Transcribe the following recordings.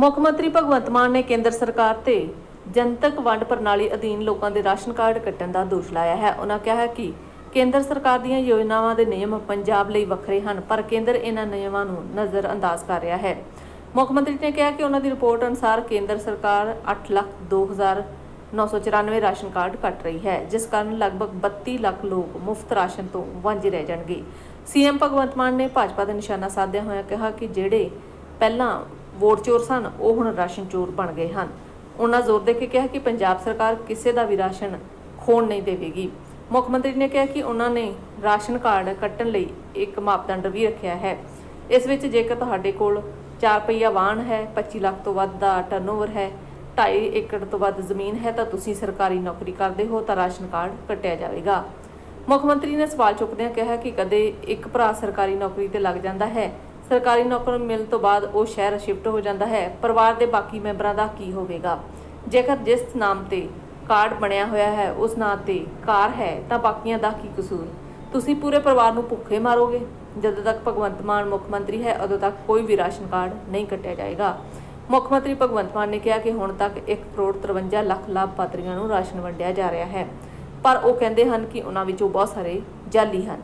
ਮੁੱਖ ਮੰਤਰੀ ਭਗਵੰਤ ਮਾਨ ਨੇ ਕੇਂਦਰ ਸਰਕਾਰ ਤੇ ਜਨਤਕ ਵੰਡ ਪ੍ਰਣਾਲੀ ਅਧੀਨ ਲੋਕਾਂ ਦੇ ਰਾਸ਼ਨ ਕਾਰਡ ਕੱਟਣ ਦਾ ਦੋਸ਼ ਲਾਇਆ ਹੈ। ਉਹਨਾਂ ਕਿਹਾ ਹੈ ਕਿ ਕੇਂਦਰ ਸਰਕਾਰ ਦੀਆਂ ਯੋਜਨਾਵਾਂ ਦੇ ਨਿਯਮ ਪੰਜਾਬ ਲਈ ਵੱਖਰੇ ਹਨ, ਪਰ ਕੇਂਦਰ ਇਹਨਾਂ ਨਿਯਮਾਂ ਨੂੰ ਨਜ਼ਰ ਅੰਦਾਜ਼ ਕਰ ਰਿਹਾ ਹੈ। ਮੁੱਖ ਮੰਤਰੀ ਨੇ ਕਿਹਾ ਕਿ ਉਹਨਾਂ ਦੀ ਰਿਪੋਰਟ ਅਨੁਸਾਰ ਕੇਂਦਰ ਸਰਕਾਰ 8 ਲੱਖ 2994 ਰਾਸ਼ਨ ਕਾਰਡ ਕੱਟ ਰਹੀ ਹੈ, ਜਿਸ ਕਾਰਨ ਲਗਭਗ 32 ਲੱਖ ਲੋਕ ਮੁਫਤ ਰਾਸ਼ਨ ਤੋਂ ਵਾਂਝੇ ਰਹਿ ਜਾਣਗੇ। ਸੀਐਮ ਭਗਵੰਤ ਮਾਨ ਨੇ ਭਾਜਪਾ ਦਾ ਨਿਸ਼ਾਨਾ ਸਾਧਿਆ ਹੋਇਆ ਕਿਹਾ ਕਿ ਜਿਹੜੇ ਪਹਿਲਾਂ ਵੋਟ ਚੋਰ ਸਨ, ਉਹ ਹੁਣ ਰਾਸ਼ਨ ਚੋਰ ਬਣ ਗਏ ਹਨ। ਉਹਨਾਂ ਜ਼ੋਰ ਦੇ ਕੇ ਕਿਹਾ ਕਿ ਪੰਜਾਬ ਸਰਕਾਰ ਕਿਸੇ ਦਾ ਵੀ ਰਾਸ਼ਨ ਖੋਣ ਨਹੀਂ ਦੇਵੇਗੀ। ਮੁੱਖ ਮੰਤਰੀ ਨੇ ਕਿਹਾ ਕਿ ਉਹਨਾਂ ਨੇ ਰਾਸ਼ਨ ਕਾਰਡ ਕੱਟਣ ਲਈ ਇੱਕ ਮਾਪਦੰਡ ਵੀ ਰੱਖਿਆ ਹੈ। ਇਸ ਵਿੱਚ ਜੇਕਰ ਤੁਹਾਡੇ ਕੋਲ 4 ਪਹੀਆ ਵਾਹਨ ਹੈ 25 ਲੱਖ ਤੋਂ ਵੱਧ ਦਾ ਟਰਨਓਵਰ ਹੈ 2.5 ਏਕੜ ਤੋਂ ਵੱਧ ਜ਼ਮੀਨ ਹੈ, ਤਾਂ ਤੁਸੀਂ ਸਰਕਾਰੀ ਨੌਕਰੀ ਕਰਦੇ ਹੋ ਤਾਂ ਰਾਸ਼ਨ ਕਾਰਡ ਕੱਟਿਆ ਜਾਵੇਗਾ। ਮੁੱਖ ਮੰਤਰੀ ਨੇ ਸਵਾਲ ਚੁੱਕਦਿਆਂ ਕਿਹਾ ਕਿ ਕਦੇ ਇੱਕ ਭਰਾ ਸਰਕਾਰੀ ਨੌਕਰੀ ਤੇ ਲੱਗ ਜਾਂਦਾ ਹੈ ਸਰਕਾਰੀ ਨੌਕਰੀ ਮਿਲਣ ਤੋਂ ਬਾਅਦ ਉਹ ਸ਼ਹਿਰ ਸ਼ਿਫਟ ਹੋ ਜਾਂਦਾ ਹੈ। ਪਰਿਵਾਰ ਦੇ ਬਾਕੀ ਮੈਂਬਰਾਂ ਦਾ ਕੀ ਹੋਵੇਗਾ? ਜੇਕਰ ਜਿਸ ਨਾਮ ਤੇ ਕਾਰਡ ਬਣਿਆ ਹੋਇਆ ਹੈ, ਉਸ ਨਾਂ ਤੇ ਕਾਰ ਹੈ, ਤਾਂ ਬਾਕੀਆਂ ਦਾ ਕੀ ਕਸੂਰ? ਤੁਸੀਂ ਪੂਰੇ ਪਰਿਵਾਰ ਨੂੰ ਭੁੱਖੇ ਮਾਰੋਗੇ? ਜਦੋਂ ਤੱਕ ਭਗਵੰਤ ਮਾਨ ਮੁੱਖ ਮੰਤਰੀ ਹੈ, ਉਦੋਂ ਤੱਕ ਕੋਈ ਵੀ ਰਾਸ਼ਨ ਕਾਰਡ ਨਹੀਂ ਕੱਟਿਆ ਜਾਏਗਾ। ਮੁੱਖ ਮੰਤਰੀ ਭਗਵੰਤ ਮਾਨ ਨੇ ਕਿਹਾ ਕਿ ਹੁਣ ਤੱਕ 1 ਕਰੋੜ 53 ਲੱਖ ਲਾਭਪਾਤਰੀਆਂ ਨੂੰ ਰਾਸ਼ਨ ਵੰਡਿਆ ਜਾ ਰਿਹਾ ਹੈ। ਪਰ ਉਹ ਕਹਿੰਦੇ ਹਨ ਕਿ ਉਹਨਾਂ ਵਿੱਚੋਂ ਬਹੁਤ ਸਾਰੇ ਜਾਲੀ ਹਨ।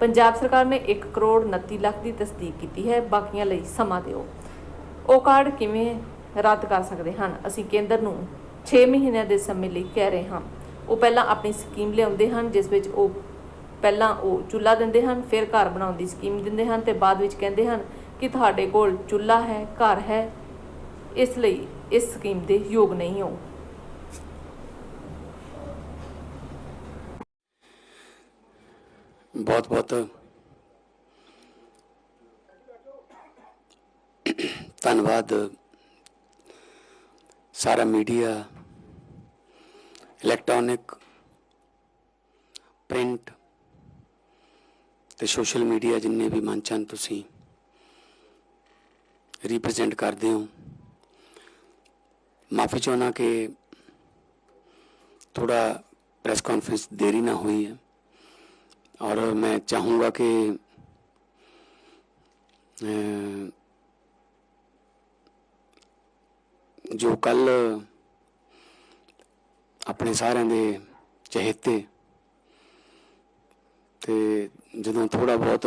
ਪੰਜਾਬ ਸਰਕਾਰ ਨੇ 1 ਕਰੋੜ 29 ਲੱਖ ਦੀ ਤਸਦੀਕ ਕੀਤੀ ਹੈ, ਬਾਕੀਆਂ ਲਈ ਸਮਾਂ ਦਿਓ। ਉਹ ਕਾਰਡ ਕਿਵੇਂ ਰੱਦ ਕਰ ਸਕਦੇ ਹਨ? ਅਸੀਂ ਕੇਂਦਰ ਨੂੰ 6 ਮਹੀਨਿਆਂ ਦੇ ਸਮੇਂ ਲਈ ਕਹਿ ਰਹੇ ਹਾਂ। ਉਹ ਪਹਿਲਾਂ ਆਪਣੀ ਸਕੀਮ ਲਿਆਉਂਦੇ ਹਨ, ਜਿਸ ਵਿੱਚ ਉਹ ਪਹਿਲਾਂ ਉਹ ਚੁੱਲ੍ਹਾ ਦਿੰਦੇ ਹਨ, ਫਿਰ ਘਰ ਬਣਾਉਣ ਦੀ ਸਕੀਮ ਦਿੰਦੇ ਹਨ ਤੇ ਬਾਅਦ ਵਿੱਚ ਕਹਿੰਦੇ ਹਨ ਕਿ ਤੁਹਾਡੇ ਕੋਲ ਚੁੱਲ੍ਹਾ ਹੈ, ਘਰ ਹੈ, ਇਸ ਲਈ ਇਸ ਸਕੀਮ ਦੇ ਯੋਗ ਨਹੀਂ ਹੋ। ਬਹੁਤ ਬਹੁਤ ਧੰਨਵਾਦ ਸਾਰਾ ਮੀਡੀਆ, ਇਲੈਕਟ੍ਰੋਨਿਕ, ਪ੍ਰਿੰਟ ਤੇ ਸੋਸ਼ਲ ਮੀਡੀਆ ਜਿੰਨੇ ਵੀ ਮੰਚ ਹਨ ਤੁਸੀਂ ਰਿਪਰੈਜ਼ੈਂਟ ਕਰਦੇ ਹੋ। ਮਾਫੀ ਚਾਹਣਾ ਕਿ ਥੋੜਾ ਪ੍ਰੈਸ ਕਾਨਫਰੰਸ ਦੇਰੀ ਨਾ ਹੋਈ ਹੈ। और मैं चाहूँगा कि अ, ਜੋ ਕੱਲ ਆਪਣੇ ਸਾਰਿਆਂ ਦੇ ਚਹੇਤੇ ਤੇ ਜਦੋਂ ਥੋੜਾ ਬਹੁਤ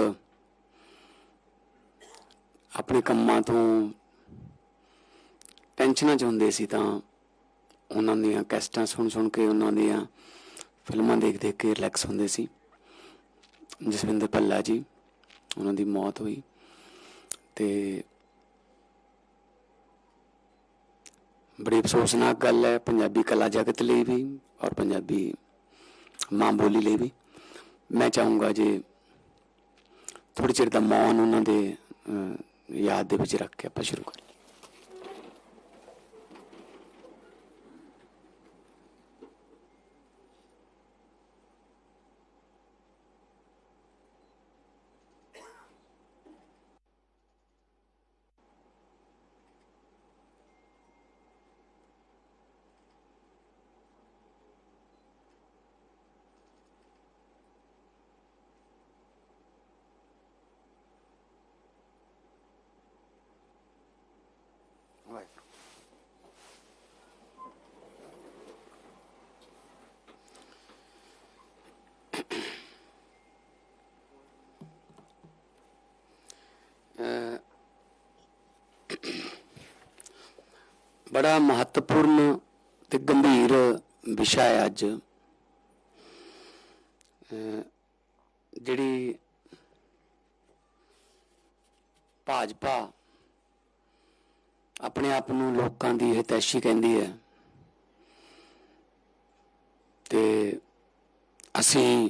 ਆਪਣੇ ਕੰਮਾਂ ਤੋਂ ਟੈਨਸ਼ਨਾਂ ਚ ਹੁੰਦੇ ਸੀ ਤਾਂ ਉਹਨਾਂ ਦੀਆਂ ਕੈਸਟਾਂ ਸੁਣ ਸੁਣ ਕੇ ਉਹਨਾਂ ਦੀਆਂ ਫਿਲਮਾਂ ਦੇਖ ਦੇਖ ਕੇ ਰਿਲੈਕਸ ਹੁੰਦੇ ਸੀ ਜਸਵਿੰਦਰ ਭੱਲਾ ਜੀ, ਉਹਨਾਂ ਦੀ ਮੌਤ ਹੋਈ ਤੇ ਬੜੀ ਅਫਸੋਸਨਾਕ ਗੱਲ ਹੈ, ਪੰਜਾਬੀ ਕਲਾ ਜਗਤ ਲਈ ਵੀ ਔਰ ਪੰਜਾਬੀ ਮਾਂ ਬੋਲੀ ਲਈ ਵੀ। ਮੈਂ ਚਾਹੂੰਗਾ ਜੇ ਥੋੜੀ ਚਿਰ ਦਾ ਮੌਨ ਉਹਨਾਂ ਦੇ ਯਾਦ ਦੇ ਵਿੱਚ ਰੱਖ ਕੇ ਆਪਾਂ ਸ਼ੁਰੂ ਕਰੀਏ। ਬੜਾ ਮਹੱਤਵਪੂਰਨ ਤੇ ਗੰਭੀਰ ਵਿਸ਼ਾ ਹੈ ਅੱਜ। ਜਿਹੜੀ ਭਾਜਪਾ ਆਪਣੇ ਆਪ ਨੂੰ ਲੋਕਾਂ ਦੀ ਹਿਤੈਸ਼ੀ ਕਹਿੰਦੀ ਹੈ ਤੇ ਅਸੀਂ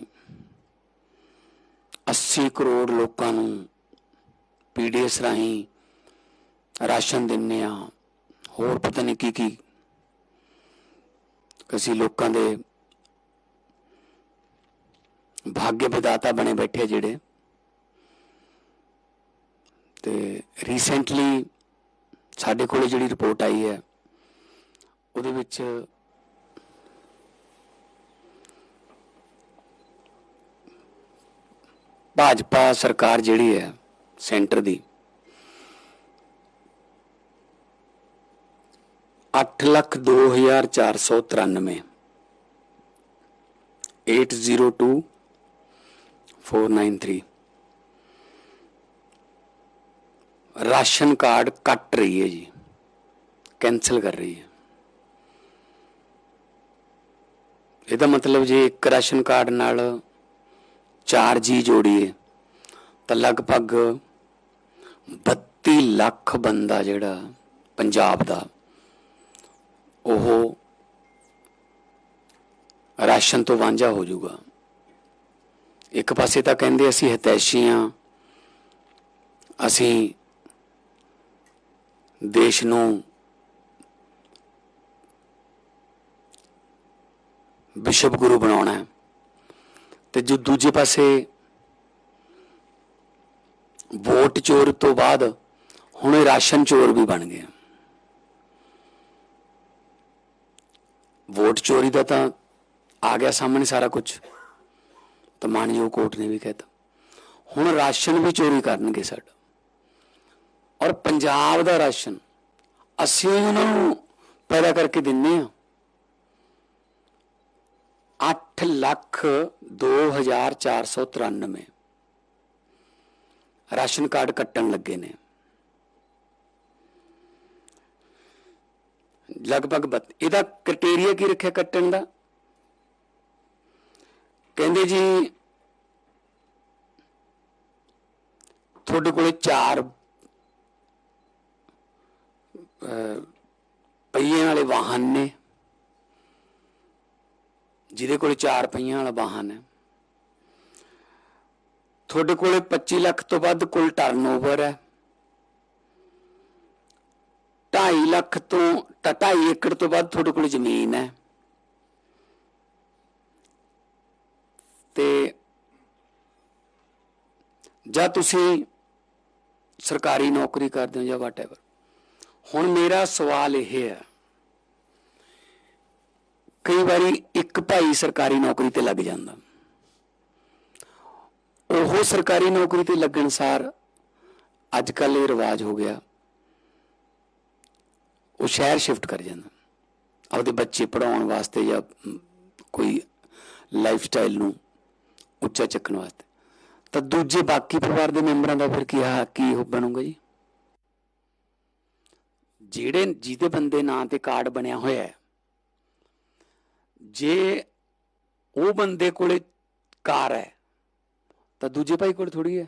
80 ਕਰੋੜ ਲੋਕਾਂ ਨੂੰ ਪੀਡੀਐਸ ਰਾਹੀਂ ਰਾਸ਼ਨ ਦਿੰਨੇ ਆ ਹੋਰ ਪਤਾ ਨਹੀਂ ਕੀ ਕੀ। ਅਸੀਂ ਲੋਕਾਂ ਦੇ ਭਾਗਯ ਵਿਦਾਤਾ ਬਣੇ ਬੈਠੇ ਜਿਹੜੇ। ਤੇ ਰੀਸੈਂਟਲੀ ਸਾਡੇ ਕੋਲੇ ਜਿਹੜੀ ਰਿਪੋਰਟ ਆਈ ਹੈ, ਉਹਦੇ ਵਿੱਚ ਭਾਜਪਾ ਸਰਕਾਰ ਜਿਹੜੀ ਹੈ ਸੈਂਟਰ ਦੀ ਅੱਠ ਲੱਖ ਦੋ ਹਜ਼ਾਰ ਚਾਰ ਸੌ ਤਰਾਨਵੇਂ। 802 493 ਰਾਸ਼ਨ ਕਾਰਡ ਕੱਟ ਰਹੀ ਹੈ ਜੀ। ਕੈਨਸਲ ਕਰ ਰਹੀ ਹੈ। ਇਹਦਾ ਮਤਲਬ ਜੇ ਇੱਕ ਰਾਸ਼ਨ ਕਾਰਡ ਨਾਲ 4 ਜੀ ਜੋੜੀਏ ਤਾਂ ਲਗਭਗ 32 ਲੱਖ ਬੰਦਾ ਜਿਹੜਾ ਪੰਜਾਬ ਦਾ ਉਹ ਰਾਸ਼ਨ ਤੋਂ ਵਾਂਝਾ ਹੋ ਜਾਊਗਾ। ਇੱਕ ਪਾਸੇ ਤਾਂ ਕਹਿੰਦੇ ਅਸੀਂ ਹਤੈਸ਼ੀ ਹਾਂ ਅਸੀਂ ਦੇਸ਼ ਨੂੰ ਵਿਸ਼ਵ ਗੁਰੂ ਬਣਾਉਣਾ ਹੈ। ਤੇ ਜੋ ਦੂਜੇ ਪਾਸੇ ਵੋਟ ਚੋਰ ਤੋਂ ਬਾਅਦ ਹੁਣ ਰਾਸ਼ਨ ਚੋਰ ਵੀ ਬਣ ਗਏ ਵੋਟ ਚੋਰੀ ਦਾ ਤਾਂ ਆ ਗਿਆ ਸਾਹਮਣੇ ਸਾਰਾ ਕੁਝ। ਤਾਂ ਮਾਨਯੋਗ ਕੋਰਟ ਨੇ ਵੀ ਕਹਿਤਾ। ਹੁਣ ਰਾਸ਼ਨ ਵੀ ਚੋਰੀ ਕਰਨਗੇ ਸਾਡਾ ਔਰ ਪੰਜਾਬ ਦਾ ਰਾਸ਼ਨ ਅਸੀਂ ਉਹਨਾਂ ਨੂੰ ਪੈਦਾ ਕਰਕੇ ਦਿੰਨੇ ਆ। 8 ਲੱਖ 2493 ਰਾਸ਼ਨ ਕਾਰਡ ਕੱਟਣ ਲੱਗੇ ਨੇ। ਲਗਭਗ ਬੱਤ- ਇਹਦਾ ਕ੍ਰਾਈਟੇਰੀਆ ਕੀ ਰੱਖਿਆ ਕੱਟਣ ਦਾ? ਕਹਿੰਦੇ ਜੀ ਤੁਹਾਡੇ ਕੋਲੇ ਚਾਰ ਅਹ, ਪਹੀਏ ਵਾਲੇ ਵਾਹਨ ਨੇ। ਜਿਹਦੇ ਕੋਲੇ ਚਾਰ ਪਹੀਆਂ ਵਾਲਾ ਵਾਹਨ ਹੈ। ਤੁਹਾਡੇ ਕੋਲੇ 25 ਲੱਖ ਤੋਂ ਵੱਧ ਕੁੱਲ ਟਰਨਓਵਰ ਹੈ। 2.5 ਲੱਖ ਤੋਂ 2.5 ਏਕੜ ਤੋਂ ਬਾਅਦ ਤੁਹਾਡੇ ਕੋਲ ਜ਼ਮੀਨ ਹੈ। ਤੇ ਜਾਂ ਤੁਸੀਂ ਸਰਕਾਰੀ ਨੌਕਰੀ ਕਰਦੇ ਹੋ ਜਾਂ ਵਾਟਐਵਰ ਹੁਣ ਮੇਰਾ ਸਵਾਲ ਇਹ ਹੈ, ਕਈ ਵਾਰੀ ਇੱਕ ਭਾਈ ਸਰਕਾਰੀ ਨੌਕਰੀ ਤੇ ਲੱਗ ਜਾਂਦਾ। ਉਹ ਸਰਕਾਰੀ ਨੌਕਰੀ ਤੇ ਲੱਗਣ ਸਾਰ ਅੱਜ ਕੱਲ ਇਹ ਰਿਵਾਜ ਹੋ ਗਿਆ। ਉਹ ਸ਼ਹਿਰ ਸ਼ਿਫਟ ਕਰ ਜਾਂਦਾ। ਆਪਦੇ ਬੱਚੇ ਪੜਾਉਣ ਵਾਸਤੇ ਜਾਂ ਕੋਈ ਲਾਈਫ ਸਟਾਈਲ ਨੂੰ ਉੱਚਾ ਚੱਕਣ ਵਾਸਤੇ। ਤਾਂ ਦੂਜੇ ਬਾਕੀ ਪਰਿਵਾਰ ਦੇ ਮੈਂਬਰਾਂ ਦਾ ਫਿਰ ਕੀ ਹਾ, ਕੀ ਉਹ ਬਣੂਗਾ ਜੀ? ਜਿਹੜੇ, ਜਿਹਦੇ ਬੰਦੇ ਨਾਂ ਤੇ ਕਾਰਡ ਬਣਿਆ ਹੋਇਆ ਹੈ, ਜੇ ਉਹ ਬੰਦੇ ਕੋਲੇ ਕਾਰ ਹੈ, ਤਾਂ ਦੂਜੇ ਭਾਈ ਕੋਲ ਥੋੜੀ ਹੈ।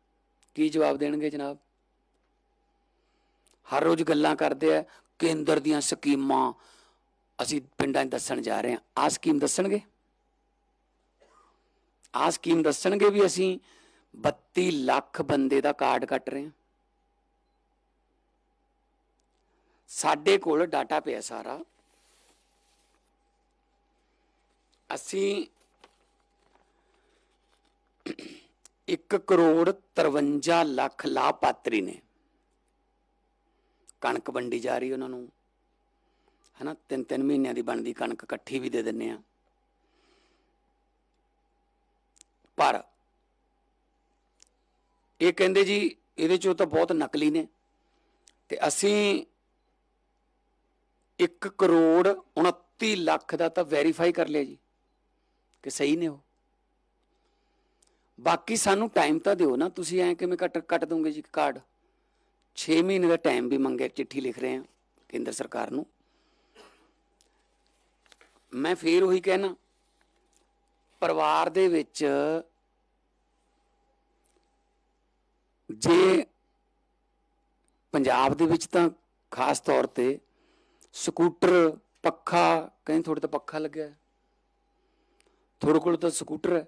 ਕੀ ਜਵਾਬ ਦੇਣਗੇ ਜਨਾਬ? ਹਰ ਰੋਜ਼ ਗੱਲਾਂ ਕਰਦੇ ਆ, ਕੇਂਦਰ ਦੀਆਂ ਸਕੀਮਾਂ ਅਸੀਂ ਪਿੰਡਾਂ 'ਚ ਦੱਸਣ ਜਾ ਰਹੇ ਹਾਂ। ਆ ਸਕੀਮ ਦੱਸਣਗੇ? ਆ ਸਕੀਮ ਦੱਸਣਗੇ ਵੀ ਅਸੀਂ 32 ਲੱਖ ਬੰਦੇ ਦਾ ਕਾਰਡ ਕੱਟ ਰਹੇ ਹਾਂ। ਸਾਡੇ ਕੋਲ ਡਾਟਾ ਪਿਆ ਸਾਰਾ। ਅਸੀਂ 1 ਕਰੋੜ 53 ਲੱਖ ਲਾਭਪਾਤਰੀ ਨੇ। ਕਣਕ ਵੰਡੀ ਜਾ ਰਹੀ ਉਹਨਾਂ ਨੂੰ। ਹਨਾ ਤਿੰਨ ਤਿੰਨ ਮਹੀਨਿਆਂ ਦੀ ਬਣਦੀ ਕਣਕ ਇਕੱਠੀ ਵੀ ਦੇ ਦਿੰਨੇ ਆ। ਪਰ ਇਹ ਕਹਿੰਦੇ ਜੀ, ਇਹਦੇ ਚੋਂ ਤਾਂ ਬਹੁਤ ਨਕਲੀ ਨੇ। ਤੇ ਅਸੀਂ 1 ਕਰੋੜ 29 ਲੱਖ ਦਾ ਤਾਂ ਵੈਰੀਫਾਈ ਕਰ ਲਿਆ ਜੀ। ਕਿ ਸਹੀ ਨੇ ਉਹ। ਬਾਕੀ ਸਾਨੂੰ ਟਾਈਮ ਤਾਂ ਦਿਓ ਨਾ, ਤੁਸੀਂ ਐਂ ਕਿਵੇਂ ਕੱਟ ਕੱਟ ਦੋਗੇ ਜੀ ਕਾਰਡ 6 ਮਹੀਨੇ ਦਾ ਟਾਈਮ ਵੀ ਮੰਗਿਆ ਚਿੱਠੀ ਲਿਖ ਰਹੇ ਆ ਕੇਂਦਰ ਸਰਕਾਰ ਨੂੰ। ਮੈਂ ਫੇਰ ਉਹੀ ਕਹਿਣਾ, ਪਰਿਵਾਰ ਦੇ ਵਿੱਚ ਜੇ ਪੰਜਾਬ ਦੇ ਵਿੱਚ ਤਾਂ ਖਾਸ ਤੌਰ ਤੇ ਸਕੂਟਰ, ਪੱਖਾ, ਕਹਿੰਦੇ ਤੁਹਾਡੇ ਤਾਂ ਪੱਖਾ ਲੱਗਿਆ। ਹੈ। ਤੁਹਾਡੇ ਕੋਲ ਤਾਂ ਸਕੂਟਰ ਹੈ।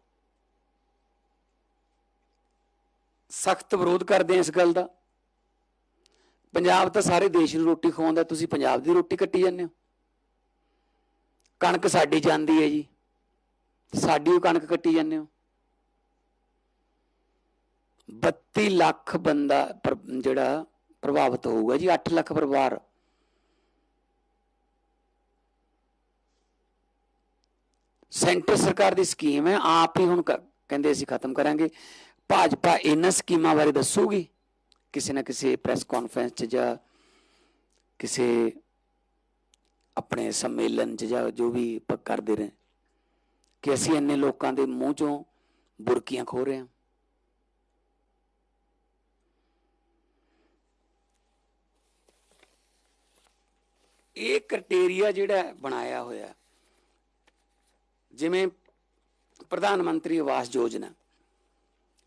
ਸਖਤ ਵਿਰੋਧ ਕਰਦੇ ਆ ਇਸ ਗੱਲ ਦਾ। ਪੰਜਾਬ ਤਾਂ ਸਾਰੇ ਦੇਸ਼ ਨੂੰ ਰੋਟੀ ਖਵਾਉਂਦਾ, ਤੁਸੀਂ ਪੰਜਾਬ ਦੀ ਰੋਟੀ ਕੱਟੀ ਜਾਂਦੇ ਹੋ। ਕਣਕ ਸਾਡੀ ਜਾਂਦੀ ਹੈ ਜੀ। ਸਾਡੀ ਉਹ ਕਣਕ ਕੱਟੀ ਜਾਂਦੇ ਹੋ। 32 ਲੱਖ ਬੰਦਾ ਜਿਹੜਾ ਪ੍ਰਭਾਵਿਤ ਹੋਊਗਾ ਜੀ 8 ਲੱਖ ਪਰਿਵਾਰ। ਸੈਂਟਰ ਸਰਕਾਰ ਦੀ ਸਕੀਮ ਹੈ, ਆਪ ਹੀ ਹੁਣ ਕਹਿੰਦੇ ਅਸੀਂ ਖਤਮ ਕਰਾਂਗੇ। ਭਾਜਪਾ ਇਹਨਾਂ ਸਕੀਮਾਂ ਬਾਰੇ ਦੱਸੂਗੀ? ਕਿਸੇ ਨਾ ਕਿਸੇ ਪ੍ਰੈਸ ਕਾਨਫਰੰਸ 'ਚ ਜਾਂ ਕਿਸੇ ਆਪਣੇ ਸੰਮੇਲਨ 'ਚ ਜਾਂ ਜੋ ਵੀ ਕਰਦੇ ਰਹੇ, ਕਿ ਅਸੀਂ ਇੰਨੇ ਲੋਕਾਂ ਦੇ ਮੂੰਹ 'ਚੋਂ ਬੁਰਕੀਆਂ ਖੋ ਰਹੇ ਹਾਂ। ਇਹ ਕ੍ਰਾਈਟੇਰੀਆ ਜਿਹੜਾ ਬਣਾਇਆ ਹੋਇਆ, ਜਿਵੇਂ ਪ੍ਰਧਾਨ ਮੰਤਰੀ ਆਵਾਸ ਯੋਜਨਾ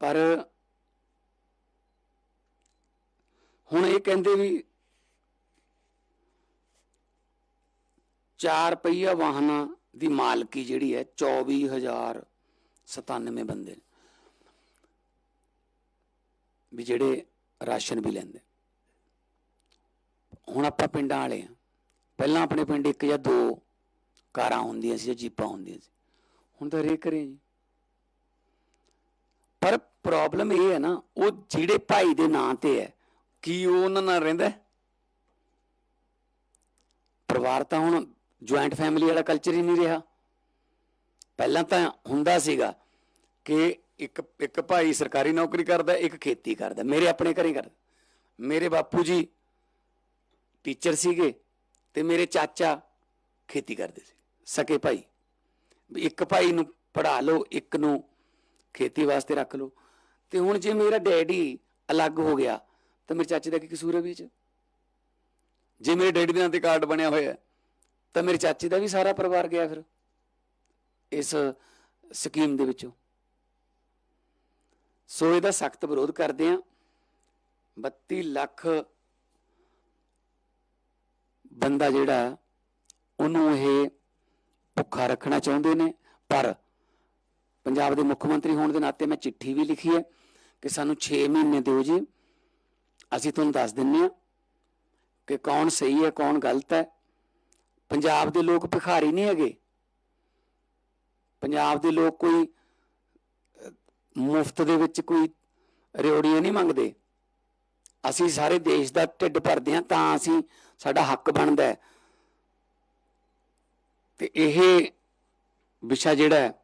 ਪਰ ਹੁਣ ਇਹ ਕਹਿੰਦੇ ਵੀ ਚਾਰ ਪਹੀਆ ਵਾਹਨਾਂ ਦੀ ਮਾਲਕੀ ਜਿਹੜੀ ਹੈ 24097 ਬੰਦੇ ਵੀ ਜਿਹੜੇ ਰਾਸ਼ਨ ਵੀ ਲੈਂਦੇ। ਹੁਣ ਆਪਾਂ ਪਿੰਡਾਂ ਵਾਲੇ ਆ ਪਹਿਲਾਂ ਆਪਣੇ ਪਿੰਡ ਇੱਕ ਜਾਂ ਦੋ ਕਾਰਾਂ ਹੁੰਦੀਆਂ ਸੀ ਜਾਂ ਜੀਪਾਂ ਹੁੰਦੀਆਂ ਸੀ। ਹੁਣ ਤਾਂ ਰੇ ਕਰੇ ਜੀ। ਪਰ ਪ੍ਰੋਬਲਮ ਇਹ ਹੈ ਨਾ, ਉਹ ਜਿਹੜੇ ਭਾਈ ਦੇ ਨਾਂ ਤੇ ਹੈ, ਕੀ ਉਹ ਉਹਨਾਂ ਨਾਲ ਰਹਿੰਦਾ ਪਰਿਵਾਰ ਤਾਂ ਹੁਣ ਜੁਆਇੰਟ ਫੈਮਿਲੀ ਵਾਲਾ ਕਲਚਰ ਹੀ ਨਹੀਂ ਰਿਹਾ। ਪਹਿਲਾਂ ਤਾਂ ਹੁੰਦਾ ਸੀਗਾ ਕਿ ਇੱਕ ਇੱਕ ਭਾਈ ਸਰਕਾਰੀ ਨੌਕਰੀ ਕਰਦਾ, ਇੱਕ ਖੇਤੀ ਕਰਦਾ, ਮੇਰੇ ਆਪਣੇ ਘਰੇ ਕਰਦਾ। ਮੇਰੇ ਬਾਪੂ ਜੀ ਟੀਚਰ ਸੀਗੇ ਤੇ ਮੇਰੇ ਚਾਚਾ ਖੇਤੀ ਕਰਦੇ ਸੀ, ਸਕੇ ਭਾਈ। ਵੀ ਇੱਕ ਭਾਈ ਨੂੰ ਪੜਾ ਲਓ, ਇੱਕ ਨੂੰ ਖੇਤੀ ਵਾਸਤੇ ਰੱਖ ਲਓ। ਤੇ ਹੁਣ ਜੇ ਮੇਰਾ ਡੈਡੀ ਅਲੱਗ ਹੋ ਗਿਆ, ਤਾਂ ਮੇਰੇ ਚਾਚੇ ਦਾ ਕੀ ਕਸੂਰ ਹੈ ਵਿੱਚ? ਜੇ ਮੇਰੇ ਡੈਡੀ ਦੇ ਨਾਂ ਤੇ ਕਾਰਡ ਬਣਿਆ ਹੋਇਆ ਤਾਂ ਮੇਰੇ ਚਾਚੇ ਦਾ ਵੀ ਸਾਰਾ ਪਰਿਵਾਰ ਗਿਆ ਫਿਰ, ਇਸ ਸਕੀਮ ਦੇ ਵਿੱਚੋਂ। ਸੋ ਇਹਦਾ ਸਖਤ ਵਿਰੋਧ ਕਰਦੇ ਆ 32 ਲੱਖ ਬੰਦਾ ਜਿਹੜਾ, ਉਹਨੂੰ ਇਹ ਭੁੱਖਾ ਰੱਖਣਾ ਚਾਹੁੰਦੇ ਨੇ, ਪਰ ਪੰਜਾਬ ਦੇ ਮੁੱਖ ਮੰਤਰੀ ਹੋਣ ਦੇ ਨਾਤੇ ਮੈਂ ਚਿੱਠੀ ਵੀ ਲਿਖੀ ਹੈ ਕਿ ਸਾਨੂੰ 6 ਮਹੀਨੇ ਦਿਓ ਜੀ। ਅਸੀਂ ਤੁਹਾਨੂੰ ਦੱਸ ਦਿੰਨੇ ਆ ਕਿ ਕੌਣ ਸਹੀ ਹੈ, ਕੌਣ ਗਲਤ ਹੈ। ਪੰਜਾਬ ਦੇ ਲੋਕ ਭਿਖਾਰੀ ਨਹੀਂ ਹੈਗੇ। ਪੰਜਾਬ ਦੇ ਲੋਕ ਕੋਈ ਮੁਫਤ ਦੇ ਵਿੱਚ ਕੋਈ ਰਿਓੜੀਆਂ ਨਹੀਂ ਮੰਗਦੇ। ਅਸੀਂ ਸਾਰੇ ਦੇਸ਼ ਦਾ ਢਿੱਡ ਭਰਦੇ ਹਾਂ ਤਾਂ ਅਸੀਂ ਸਾਡਾ ਹੱਕ ਬਣਦਾ ਹੈ। ਤੇ ਇਹ ਵਿਸ਼ਾ ਜਿਹੜਾ ਹੈ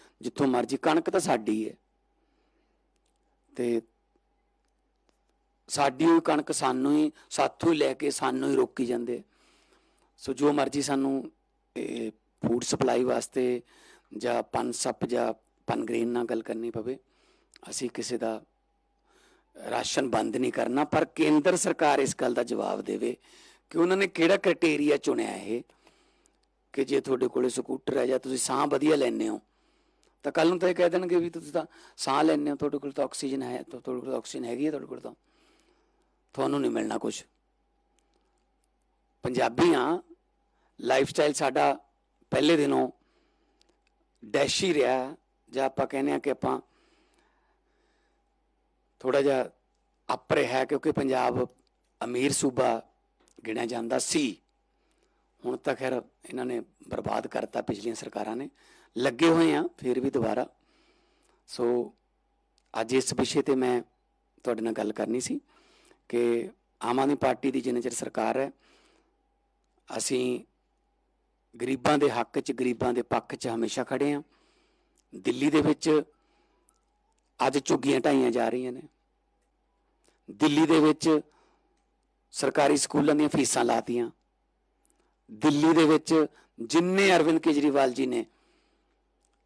ਜਿੱਥੋਂ ਮਰਜ਼ੀ, ਕਣਕ ਤਾਂ ਸਾਡੀ ਹੈ ਤੇ ਸਾਡੀ ਉਹ ਕਣਕ ਸਾਨੂੰ ਹੀ, ਸਾਥੋਂ ਹੀ ਲੈ ਕੇ ਸਾਨੂੰ ਹੀ ਰੋਕੀ ਜਾਂਦੇ। ਸੋ ਜੋ ਮਰਜ਼ੀ ਸਾਨੂੰ ਫੂਡ ਸਪਲਾਈ ਵਾਸਤੇ ਜਾਂ ਪਨ ਸੱਪ ਜਾਂ ਪਨ ਗ੍ਰੇਨ ਨਾਲ ਗੱਲ ਕਰਨੀ ਪਵੇ, ਅਸੀਂ ਕਿਸੇ ਦਾ ਰਾਸ਼ਨ ਬੰਦ ਨਹੀਂ ਕਰਨਾ, ਪਰ ਕੇਂਦਰ ਸਰਕਾਰ ਇਸ ਗੱਲ ਦਾ ਜਵਾਬ ਦੇਵੇ ਕਿ ਉਹਨਾਂ ਨੇ ਕਿਹੜਾ ਕ੍ਰਾਈਟੇਰੀਆ ਚੁਣਿਆ ਇਹ, ਕਿ ਜੇ ਤੁਹਾਡੇ ਕੋਲੇ ਸਕੂਟਰ ਹੈ ਜਾਂ ਤੁਸੀਂ ਸਾਹ ਵਧੀਆ ਲੈਂਦੇ ਹੋ ਤਾਂ ਕੱਲ ਨੂੰ ਤਾਂ ਇਹ ਕਹਿ ਦੇਣਗੇ ਵੀ ਤੁਸੀਂ ਤਾਂ ਸਾਹ ਲੈਂਦੇ ਹੋ, ਤੁਹਾਡੇ ਕੋਲ ਤਾਂ ਆਕਸੀਜਨ ਹੈ ਤੁਹਾਡੇ ਕੋਲ ਆਕਸੀਜਨ ਹੈਗੀ ਹੈ ਤੁਹਾਡੇ ਕੋਲ ਤਾਂ। ਤੁਹਾਨੂੰ ਨਹੀਂ ਮਿਲਣਾ ਕੁਝ ਪੰਜਾਬੀਆਂ ਲਾਈਫ ਸਟਾਈਲ ਸਾਡਾ ਪਹਿਲੇ ਦਿਨੋਂ ਡੈਸ਼ ਹੀ ਰਿਹਾ। ਜਾਂ ਆਪਾਂ ਕਹਿੰਦੇ ਆ ਕਿ ਆਪਾਂ ਥੋੜਾ ਜਿਹਾ ਅਪ ਰਿਹਾ ਕਿਉਂਕਿ ਪੰਜਾਬ ਅਮੀਰ ਸੂਬਾ ਗਿਣਿਆ ਜਾਂਦਾ ਸੀ। ਹੁਣ ਤਾਂ ਖੈਰ ਇਹਨਾਂ ਨੇ ਬਰਬਾਦ ਕਰਤਾ ਪਿਛਲੀਆਂ ਸਰਕਾਰਾਂ ਨੇ। ਲੱਗੇ ਹੋਏ ਆ ਫਿਰ ਵੀ ਦੁਬਾਰਾ। ਸੋ ਅੱਜ ਇਸ ਵਿਸ਼ੇ ਤੇ ਮੈਂ ਤੁਹਾਡੇ ਨਾਲ ਗੱਲ ਕਰਨੀ ਸੀ ਕਿ ਆਮ ਆਦਮੀ ਪਾਰਟੀ ਦੀ ਜਿੰਨੇ ਚਿਰ ਸਰਕਾਰ ਹੈ, ਅਸੀਂ ਗਰੀਬਾਂ ਦੇ ਹੱਕ 'ਚ, ਗਰੀਬਾਂ ਦੇ ਪੱਖ 'ਚ ਹਮੇਸ਼ਾ ਖੜੇ ਆ ਦਿੱਲੀ ਦੇ ਵਿੱਚ ਅੱਜ ਝੁੱਗੀਆਂ ਢਾਈਆਂ ਜਾ ਰਹੀਆਂ ਨੇ। ਦਿੱਲੀ ਦੇ ਵਿੱਚ ਸਰਕਾਰੀ ਸਕੂਲਾਂ ਦੀਆਂ ਫੀਸਾਂ ਲਾਤੀਆਂ। ਦਿੱਲੀ ਦੇ ਵਿੱਚ ਜਿੰਨੇ ਅਰਵਿੰਦ ਕੇਜਰੀਵਾਲ ਜੀ ਨੇ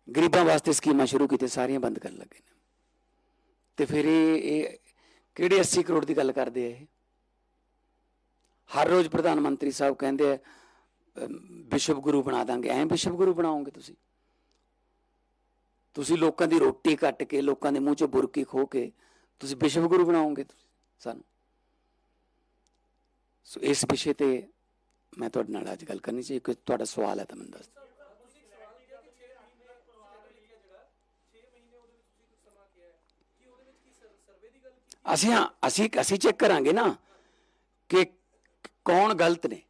ਗਰੀਬਾਂ ਵਾਸਤੇ ਸਕੀਮਾਂ ਸ਼ੁਰੂ ਕੀਤੀਆਂ, ਸਾਰੀਆਂ ਬੰਦ ਕਰਨ ਲੱਗੇ ਨੇ। ਤੇ ਫਿਰ ਇਹ ਇਹ ਕਿਹੜੇ 80 ਕਰੋੜ ਦੀ ਗੱਲ ਕਰਦੇ ਆ ਇਹ? ਹਰ ਰੋਜ਼ ਪ੍ਰਧਾਨ ਮੰਤਰੀ ਸਾਹਿਬ ਕਹਿੰਦੇ ਆ ਵਿਸ਼ਵ ਗੁਰੂ ਬਣਾ ਦਾਂਗੇ। ਐਂ ਵਿਸ਼ਵ ਗੁਰੂ ਬਣਾਓਗੇ ਤੁਸੀਂ? ਤੁਸੀਂ ਲੋਕਾਂ ਦੀ ਰੋਟੀ ਕੱਟ ਕੇ, ਲੋਕਾਂ ਦੇ ਮੂੰਹ ਚੋਂ ਬੁਰਕੀ ਖੋ ਕੇ ਤੁਸੀਂ ਵਿਸ਼ਵ ਗੁਰੂ ਬਣਾਓਗੇ ਤੁਸੀਂ, ਸਾਨੂੰ? ਸੋ ਇਸ ਵਿਸ਼ੇ ਤੇ ਮੈਂ ਤੁਹਾਡੇ ਨਾਲ ਅੱਜ ਗੱਲ ਕਰਨੀ ਸੀ। ਕੋਈ ਤੁਹਾਡਾ ਸਵਾਲ ਹੈ ਤਾਂ ਮੈਨੂੰ ਦੱਸ ਅਸੀਂ ਹਾਂ, ਅਸੀਂ ਅਸੀਂ ਚੈੱਕ ਕਰਾਂਗੇ ਨਾ ਕਿ ਕੌਣ ਗਲਤ ਨੇ।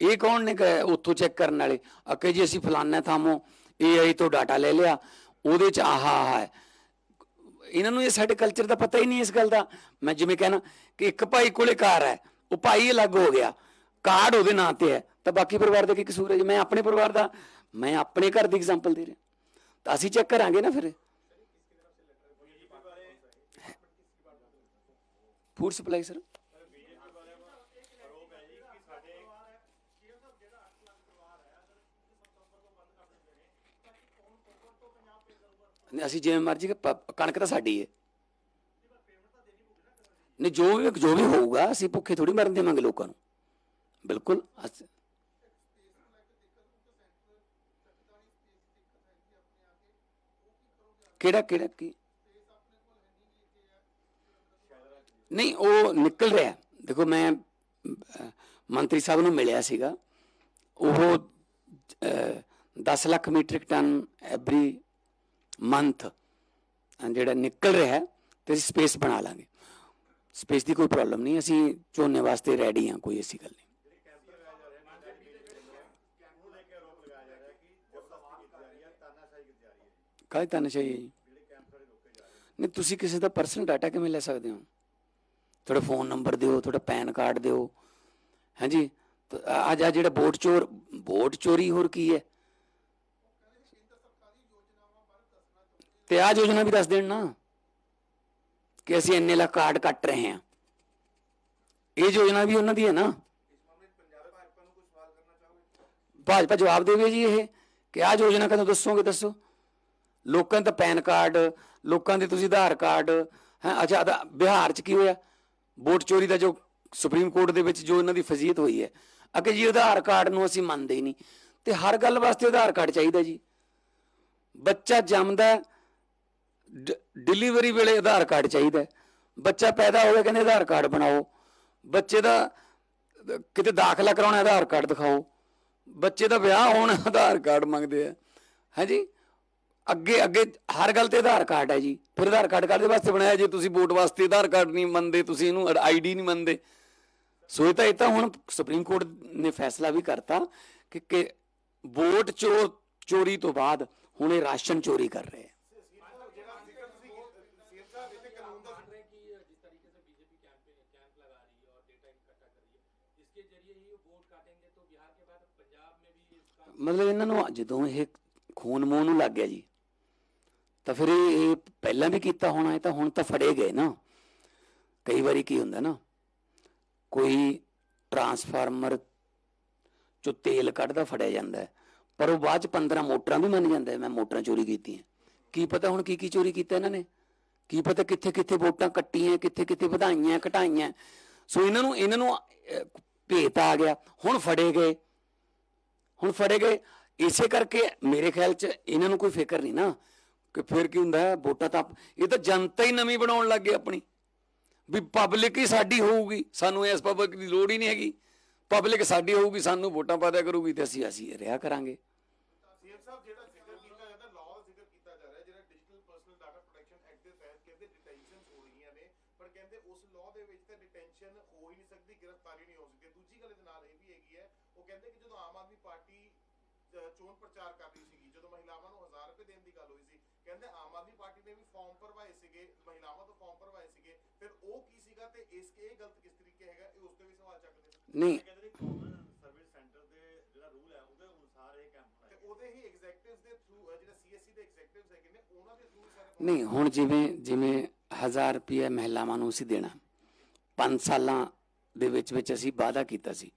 ਇਹ ਕੌਣ ਨੇ ਕਿ ਉੱਥੋਂ ਚੈੱਕ ਕਰਨ ਵਾਲੇ? ਅਕੇ ਜੀ ਅਸੀਂ ਫਲਾਨਾ ਥਾਮੋਂ AI ਤੋਂ ਡਾਟਾ ਲੈ ਲਿਆ, ਉਹਦੇ ਚ ਆਹਾ, ਆਹ ਹੈ। ਇਹਨਾਂ ਨੂੰ ਇਹ ਸਾਡੇ ਕਲਚਰ ਦਾ ਪਤਾ ਹੀ ਨਹੀਂ ਇਸ ਗੱਲ ਦਾ। ਮੈਂ ਜਿਵੇਂ ਕਹਿਣਾ ਕਿ ਇੱਕ ਭਾਈ ਕੋਲੇ ਕਾਰ ਹੈ, ਉਹ ਭਾਈ ਅਲੱਗ ਹੋ ਗਿਆ। ਕਾਰਡ ਉਹਦੇ ਨਾਂ ਤੇ ਹੈ। ਤਾਂ ਬਾਕੀ ਪਰਿਵਾਰ ਦਾ ਕੀ ਕਸੂਰ ਹੈ? ਜੀ ਮੈਂ ਆਪਣੇ ਪਰਿਵਾਰ ਦਾ, ਮੈਂ ਆਪਣੇ ਘਰ ਦੀ ਐਗਜ਼ਾਮਪਲ ਦੇ ਰਿਹਾ। ਤਾਂ ਅਸੀਂ ਚੈੱਕ ਕਰਾਂਗੇ ਨਾ ਫਿਰ। Food supply sir? ਨਹੀਂ, ਅਸੀਂ ਜਿਵੇਂ ਮਰਜ਼ੀ ਕਣਕ ਤਾਂ ਸਾਡੀ ਹੈ ਨਹੀਂ ਜੋ ਵੀ ਜੋ ਵੀ ਹੋਊਗਾ ਅਸੀਂ ਭੁੱਖੇ ਥੋੜੀ ਮਰਨ ਦੇਵਾਂਗੇ ਲੋਕਾਂ ਨੂੰ। ਬਿਲਕੁਲ ਕਿਹੜਾ ਕਿਹੜਾ ਕੀ? ਨਹੀਂ, ਉਹ ਨਿਕਲ ਰਿਹਾ ਦੇਖੋ, ਮੈਂ ਮੰਤਰੀ ਸਾਹਿਬ ਨੂੰ ਮਿਲਿਆ ਸੀਗਾ। ਉਹ 10 lakh metric ton every month ਜਿਹੜਾ ਨਿਕਲ ਰਿਹਾ ਹੈ, ਤੇ ਅਸੀਂ ਸਪੇਸ ਬਣਾ ਲਾਂਗੇ। ਸਪੇਸ ਦੀ ਕੋਈ ਪ੍ਰੋਬਲਮ ਨਹੀਂ, ਅਸੀਂ ਝੋਨੇ ਵਾਸਤੇ ਰੈਡੀ ਹਾਂ, ਕੋਈ ਐਸੀ ਗੱਲ ਨਹੀਂ। ਕਾਹਦੀ ਤਾਨਾਸ਼ਾਹੀ ਹੈ ਜੀ? ਨਹੀਂ, ਤੁਸੀਂ ਕਿਸੇ ਦਾ ਪਰਸਨਲ ਡਾਟਾ ਕਿਵੇਂ ਲੈ ਸਕਦੇ ਹੋ? ਤੁਹਾਡਾ ਫੋਨ ਨੰਬਰ ਦਿਓ, ਤੁਹਾਡਾ ਪੈਨ ਕਾਰਡ ਦਿਓ। ਹਾਂਜੀ? ਅੱਜ ਆ ਜਿਹੜਾ ਵੋਟ ਚੋਰ, ਵੋਟ ਚੋਰੀ ਹੋਰ ਕੀ ਹੈ? ਤੇ ਆ ਯੋਜਨਾ ਵੀ ਦੱਸ ਦੇਣ ਨਾ ਕਿ ਅਸੀਂ ਇੰਨੇ ਲੱਖ ਕਾਰਡ ਕੱਟ ਰਹੇ ਹਾਂ। ਇਹ ਯੋਜਨਾ ਵੀ ਉਹਨਾਂ ਦੀ ਹੈ ਨਾ। ਭਾਜਪਾ ਜਵਾਬ ਦੇਵੇ ਜੀ ਇਹ ਕਿ ਆ ਯੋਜਨਾ ਕਦੋਂ ਦੱਸੋਗੇ ਦੱਸੋ? ਲੋਕਾਂ ਦਾ ਪੈਨ ਕਾਰਡ, ਲੋਕਾਂ ਦੇ ਤੁਸੀਂ ਆਧਾਰ ਕਾਰਡ, ਹੈ, ਅੱਛਾ ਬਿਹਾਰ ਚ ਕੀ ਹੋਇਆ? ਵੋਟ ਚੋਰੀ ਦਾ ਜੋ ਸੁਪਰੀਮ ਕੋਰਟ ਦੇ ਵਿੱਚ ਜੋ ਇਹਨਾਂ ਦੀ ਫਜ਼ੀਅਤ ਹੋਈ ਹੈ, ਅਗੇ ਜੀ ਆਧਾਰ ਕਾਰਡ ਨੂੰ ਅਸੀਂ ਮੰਨਦੇ ਹੀ ਨਹੀਂ। ਤੇ ਹਰ ਗੱਲ ਵਾਸਤੇ ਆਧਾਰ ਕਾਰਡ ਚਾਹੀਦਾ ਜੀ। ਬੱਚਾ ਜੰਮਦਾ ਡ- ਡਿਲੀਵਰੀ ਵੇਲੇ ਆਧਾਰ ਕਾਰਡ ਚਾਹੀਦਾ ਬੱਚਾ ਪੈਦਾ ਹੋਵੇ ਕਹਿੰਦੇ ਆਧਾਰ ਕਾਰਡ ਬਣਾਓ। ਬੱਚੇ ਦਾ, ਕਿਤੇ ਦਾਖਲਾ ਕਰਾਉਣਾ ਆਧਾਰ ਕਾਰਡ ਦਿਖਾਓ। ਬੱਚੇ ਦਾ ਵਿਆਹ ਹੋਣਾ ਆਧਾਰ ਕਾਰਡ ਮੰਗਦੇ ਆ ਹਾਂਜੀ ਅੱਗੇ ਅੱਗੇ ਹਰ ਗੱਲ ਤੇ ਆਧਾਰ ਕਾਰਡ ਹੈ ਜੀ। ਫਿਰ ਆਧਾਰ ਕਾਰਡ ਕਾਰਡ ਦੇ ਵਾਸਤੇ ਬਣਾਇਆ? ਜੇ ਤੁਸੀਂ ਵੋਟ ਵਾਸਤੇ ਆਧਾਰ ਕਾਰਡ ਨਹੀਂ ਮੰਨਦੇ, ਤੁਸੀਂ ਇਹਨੂੰ ਆਈਡੀ ਨਹੀਂ ਮੰਨਦੇ। ਸੋ ਇਹ ਤਾਂ ਇਹ ਤਾਂ ਹੁਣ ਸੁਪਰੀਮ ਕੋਰਟ ਨੇ ਫੈਸਲਾ ਵੀ ਕਰਤਾ ਕਿ ਕਿ ਵੋਟ ਚੋਰ, ਚੋਰੀ ਤੋਂ ਬਾਅਦ ਹੁਣ ਇਹ ਰਾਸ਼ਨ ਚੋਰੀ ਕਰ ਰਹੇ ਮਤਲਬ ਇਹਨਾਂ ਨੂੰ ਜਦੋਂ ਇਹ ਖੂਨ ਮੂੰਹ ਨੂੰ ਲੱਗ ਗਿਆ ਜੀ ਤਾਂ ਫਿਰ ਇਹ ਪਹਿਲਾਂ ਵੀ ਕੀਤਾ ਹੋਣਾ ਇਹ ਤਾਂ ਹੁਣ ਤਾਂ ਫੜੇ ਗਏ ਨਾ। ਕਈ ਵਾਰੀ ਕੀ ਹੁੰਦਾ ਨਾ, ਕੋਈ ਟਰਾਂਸਫਾਰਮਰ ਚੋਂ ਤੇਲ ਕੱਢਦਾ, ਫੜਿਆ ਜਾਂਦਾ ਪਰ ਉਹ ਬਾਅਦ ਚ 15 ਮੋਟਰਾਂ ਵੀ ਮੰਨ ਜਾਂਦਾ ਮੈਂ ਮੋਟਰਾਂ ਚੋਰੀ ਕੀਤੀਆਂ। ਕੀ ਪਤਾ ਹੁਣ ਕੀ ਕੀ ਚੋਰੀ ਕੀਤਾ ਇਹਨਾਂ ਨੇ? ਕੀ ਪਤਾ ਕਿੱਥੇ ਕਿੱਥੇ ਵੋਟਾਂ ਕੱਟੀਆਂ ਕਿੱਥੇ ਕਿੱਥੇ ਵਧਾਈਆਂ, ਘਟਾਈਆਂ। ਸੋ ਇਹਨਾਂ ਨੂੰ ਇਹਨਾਂ ਨੂੰ ਭੇਤ ਆ ਗਿਆ। ਹੁਣ ਫੜੇ ਗਏ। ਹੁਣ ਫੜੇ ਗਏ। ਇਸੇ ਕਰਕੇ ਮੇਰੇ ਖਿਆਲ ਚ ਇਹਨਾਂ ਨੂੰ ਕੋਈ ਫਿਕਰ ਨਹੀਂ ਨਾ। ਕਿ ਫਿਰ ਕੀ ਹੁੰਦਾ ਹੈ, ਵੋਟਾਂ ਤਾਂ ਇਹ ਤਾਂ ਜਨਤਾ ਹੀ ਨਵੀਂ ਬਣਾਉਣ ਲੱਗ ਗਏ ਆਪਣੀ। ਵੀ ਪਬਲਿਕ ਹੀ ਸਾਡੀ ਹੋਊਗੀ। ਸਾਨੂੰ ਇਸ ਪਬਲਿਕ ਦੀ ਲੋੜ ਹੀ ਨਹੀਂ ਹੈਗੀ। ਪਬਲਿਕ ਸਾਡੀ ਹੋਊਗੀ ਸਾਨੂੰ ਵੋਟਾਂ ਪਾ ਦਿਆ ਕਰੂਗੀ ਤੇ ਅਸੀਂ ਅਸੀਂ ਰਿਹਾ ਕਰਾਂਗੇ। ਸੀਐਮ ਸਾਹਿਬ ਜਿਹੜਾ ਜ਼ਿਕਰ ਕੀਤਾ ਜਾਂਦਾ ਲਾਅ ਦਾ ਜ਼ਿਕਰ ਕੀਤਾ ਜਾ ਰਿਹਾ ਜਿਹੜਾ digital personal data protection act ਦੇ ਤਹਿਤ ਕਹਿੰਦੇ ਡਿਟੈਂਸ਼ਨਸ ਹੋ ਰਹੀਆਂ ਨੇ ਪਰ ਕਹਿੰਦੇ ਉਸ ਲਾਅ ਦੇ ਵਿੱਚ ਤਾਂ ਡਿਟੈਂਸ਼ਨ ਹੋ ਹੀ ਨਹੀਂ ਸਕਦੀ ਗ੍ਰਿਫਤਾਰੀ ਨਹੀਂ ਹੋ ਸਕਦੀ। ਦੂਜੀ ਗੱਲ ਇਹਦੇ ਨਾਲ ਇਹ ਵੀ ਹੈਗੀ ਹੈ ਉਹ ਕਹਿੰਦੇ ਕਿ ਜਦੋਂ ਆਮ ਆਦਮੀ ਪਾਰਟੀ ਚੋਣ ਪ੍ਰਚਾਰ ਕਰ ਰਹੀ ਸੀਗੀ ਜਦੋਂ ਮਹਿਲਾਵਾਂ ਨੂੰ 1000 ਰੁਪਏ ਦੇਣ ਦੀ ਗੱਲ ਹੋਈ ਸੀ ਕਹਿੰਦੇ ਆਮ ਆਦਮੀ ਪਾਰਟੀ ਨੇ ਵੀ ਫਾਰਮ ਭਰਵਾਏ ਸੀਗੇ ਮਹਿਲਾਵਾਂ ਤੋਂ ਫਾਰਮ ਭਰਵਾਏ ਸੀਗੇ ਫਿਰ ਉਹ ਕੀ ਸੀਗਾ ਤੇ ਇਸ ਇਹ ਗਲਤ ਕਿਸ ਤਰੀਕੇ ਹੈਗਾ ਇਹ ਉਸ ਤੇ ਵੀ ਸਵਾਲ ਚੱਕਦੇ ਨੇ। ਨਹੀਂ। ਕਹਿੰਦੇ ਨੇ ਕਾਮਨ ਸਰਵਿਸ ਸੈਂਟਰ ਦੇ ਜਿਹੜਾ ਰੂਲ ਹੈ ਉਹਦੇ ਅਨੁਸਾਰ ਇਹ ਕੈਂਪ ਤੇ ਹੋਣਾ ਉਹਦੇ ਹੀ ਐਗਜ਼ੈਕਟਿਵਸ ਦੇ ਥਰੂ ਜਿਹੜਾ ਸੀਐਸਸੀ ਦੇ ਐਗਜ਼ੈਕਟਿਵਸ ਹੈਗੇ ਨੇ ਉਹਨਾਂ ਦੇ ਥਰੂ ਸਾਰੇ ਨਹੀਂ ਹੁਣ ਜਿਵੇਂ ਜਿਵੇਂ 1000 ਰੁਪਏ ਮਹਿਲਾਵਾਂ ਨੂੰ ਅਸੀਂ ਦੇਣਾ 5 ਸਾਲਾਂ ਦੇ ਵਿੱਚ ਵਿੱਚ ਅਸੀਂ ਵਾਅਦਾ ਕੀਤਾ ਸੀ।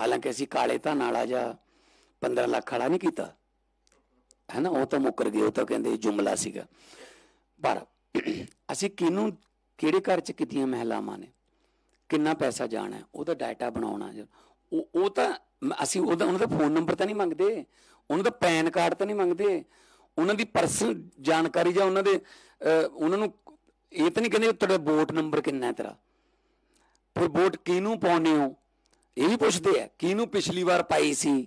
ਹਾਲਾਂਕਿ ਅਸੀਂ ਕਾਲੇ ਧਨ ਵਾਲਾ ਜਾਂ 15 ਲੱਖ ਵਾਲਾ ਨਹੀਂ ਕੀਤਾ। ਹੈ ਨਾ, ਉਹ ਤਾਂ ਮੁੱਕਰ ਗਏ ਉਹ ਤਾਂ ਕਹਿੰਦੇ ਜੁਮਲਾ ਸੀਗਾ। ਪਰ ਅਸੀਂ ਕਿਹਨੂੰ, ਕਿਹੜੇ ਘਰ ਚ ਕਿਤੀਆਂ ਮਹਿਲਾਵਾਂ ਨੇ? ਕਿੰਨਾ ਪੈਸਾ ਜਾਣਾ ਉਹਦਾ ਡਾਟਾ ਬਣਾਉਣਾ ਜੀ। ਉਹ ਉਹ ਤਾਂ ਅਸੀਂ ਉਹਦਾ, ਉਹਨਾਂ ਦਾ ਫੋਨ ਨੰਬਰ ਤਾਂ ਨਹੀਂ ਮੰਗਦੇ। ਉਹਨਾਂ ਦਾ ਪੈਨ ਕਾਰਡ ਤਾਂ ਨਹੀਂ ਮੰਗਦੇ। ਉਹਨਾਂ ਦੀ ਪਰਸਨਲ ਜਾਣਕਾਰੀ ਜਾਂ ਉਹਨਾਂ ਦੇ ਉਹਨਾਂ ਨੂੰ ਇਹ ਤਾਂ ਨਹੀਂ ਕਹਿੰਦੇ ਤੁਹਾਡਾ ਵੋਟ ਨੰਬਰ ਕਿੰਨਾ ਹੈ ਤੇਰਾ। ਫਿਰ ਵੋਟ ਕਿਹਨੂੰ ਪਾਉਣੇ ਹੋ? ਇਹ ਵੀ ਪੁੱਛਦੇ ਆ, ਕਿਹਨੂੰ ਪਿਛਲੀ ਵਾਰ ਪਾਈ ਸੀ?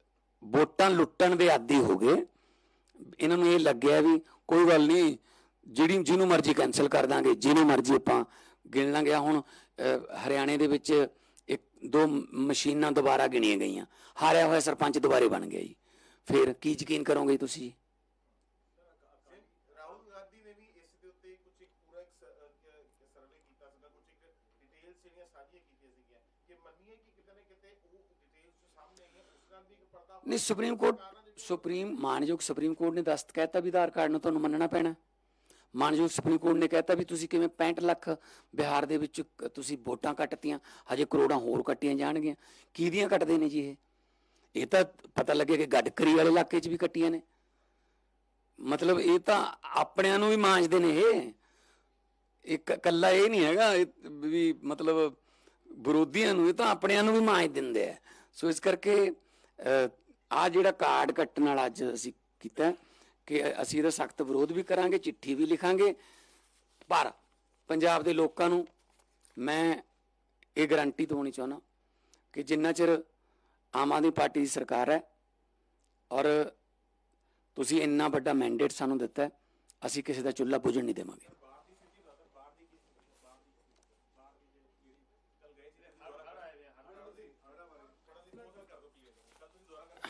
ਵੋਟਾਂ ਲੁੱਟਣ ਦੇ ਆਦੀ ਹੋ ਗਏ। ਇਹਨਾਂ ਨੂੰ ਇਹ ਲੱਗਿਆ ਵੀ ਕੋਈ ਗੱਲ ਨਹੀਂ, ਜਿਹੜੀ ਜਿਹਨੂੰ ਮਰਜ਼ੀ ਕੈਨਸਲ ਕਰ ਦਾਂਗੇ, ਜਿਹਨੂੰ ਮਰਜ਼ੀ ਆਪਾਂ ਗਿਣ ਲਾਂਗੇ। ਹੁਣ ਹਰਿਆਣੇ ਦੇ ਵਿੱਚ ਇੱਕ, ਦੋ ਮਸ਼ੀਨਾਂ ਦੁਬਾਰਾ ਗਿਣੀਆਂ ਗਈਆਂ। ਹਾਰਿਆ ਹੋਇਆ ਸਰਪੰਚ ਦੁਬਾਰੇ ਬਣ ਗਿਆ ਜੀ। ਫਿਰ ਕੀ ਯਕੀਨ ਕਰੋਗੇ ਤੁਸੀਂ ਰਾਹੁਲ ਗਾਂਧੀ ਨੇ ਵੀ ਇਸ ਦੇ ਉੱਤੇ ਕੁਝ ਇੱਕ ਪੂਰਾ ਇੱਕ ਸਰਵੇ ਕੀਤਾ ਸੀਗਾ ਕੁਝ ਇੱਕ ਡਿਟੇਲਸ ਜਿਹੜੀਆਂ ਸਾਂਝੀਆਂ ਕੀਤੀਆਂ ਸੀਗੀਆਂ ਕਿ ਮੰਨੀਏ ਕਿ ਕਿਤੇ ਨਾ ਕਿਤੇ ਉਹ ਡਿਟੇਲਸ ਜੋ ਸਾਹਮਣੇ ਆਈਆਂ ਉਸ ਨਾਲ ਵੀ ਇੱਕ ਪਰਦਾ ਨਹੀਂ, ਸੁਪਰੀਮ ਕੋਰਟ, ਸੁਪਰੀਮ ਮਾਨਯੋਗ ਸੁਪਰੀਮ ਕੋਰਟ ਨੇ ਦਸਤ ਕਹਿਤਾ ਵੀ ਆਧਾਰ ਕਾਰਡ ਨੂੰ ਤੁਹਾਨੂੰ ਮੰਨਣਾ ਪੈਣਾ। ਮਾਨਯੋਗ ਸੁਪਰੀਮ ਕੋਰਟ ਨੇ ਕਹਿਤਾ ਵੀ ਤੁਸੀਂ ਕਿਵੇਂ 65 ਲੱਖ ਬਿਹਾਰ ਦੇ ਵਿੱਚ ਤੁਸੀਂ ਵੋਟਾਂ ਕੱਟਤੀਆਂ, ਹਜੇ ਕਰੋੜਾਂ ਹੋਰ ਕੱਟੀਆਂ ਜਾਣਗੀਆਂ। ਕਿਹਦੀਆਂ ਕੱਟਦੇ ਨੇ ਜੀ ਇਹ? ਇਹ ਤਾਂ ਪਤਾ ਲੱਗੇ ਕਿ ਗੜਕਰੀ ਵਾਲੇ ਇਲਾਕੇ 'ਚ ਵੀ ਕੱਟੀਆਂ ਨੇ। ਮਤਲਬ ਇਹ ਤਾਂ ਆਪਣਿਆਂ ਨੂੰ ਵੀ ਮਾਂਜਦੇ ਨੇ ਇਹ। ਇੱਕ ਕੱਲਾ ਇਹ ਨਹੀਂ ਹੈਗਾ ਵੀ ਮਤਲਬ ਵਿਰੋਧੀਆਂ ਨੂੰ, ਇਹ ਤਾਂ ਆਪਣਿਆਂ ਨੂੰ ਵੀ ਮਾਂਜ ਦਿੰਦੇ ਆ। ਸੋ ਇਸ ਕਰਕੇ ਆ ਜਿਹੜਾ ਕਾਰਡ ਕੱਟਣ ਵਾਲਾ ਅੱਜ ਅਸੀਂ ਕੀਤਾ ਕਿ ਅਸੀਂ ਇਹਦਾ ਸਖਤ ਵਿਰੋਧ ਵੀ ਕਰਾਂਗੇ, ਚਿੱਠੀ ਵੀ ਲਿਖਾਂਗੇ। ਪਰ ਪੰਜਾਬ ਦੇ ਲੋਕਾਂ ਨੂੰ ਮੈਂ ਇਹ ਗਾਰੰਟੀ ਦਵਾਉਣੀ ਚਾਹੁੰਦਾ ਕਿ ਜਿੰਨਾ ਚਿਰ ਆਮ ਆਦਮੀ ਪਾਰਟੀ ਦੀ ਸਰਕਾਰ ਹੈ ਔਰ ਤੁਸੀਂ ਇੰਨਾ ਵੱਡਾ ਮੈਂਡੇਟ ਸਾਨੂੰ ਦਿੱਤਾ ਅਸੀਂ ਕਿਸੇ ਦਾ ਚੁੱਲ੍ਹਾ ਬੁਝਣ ਨਹੀਂ ਦੇਵਾਂਗੇ।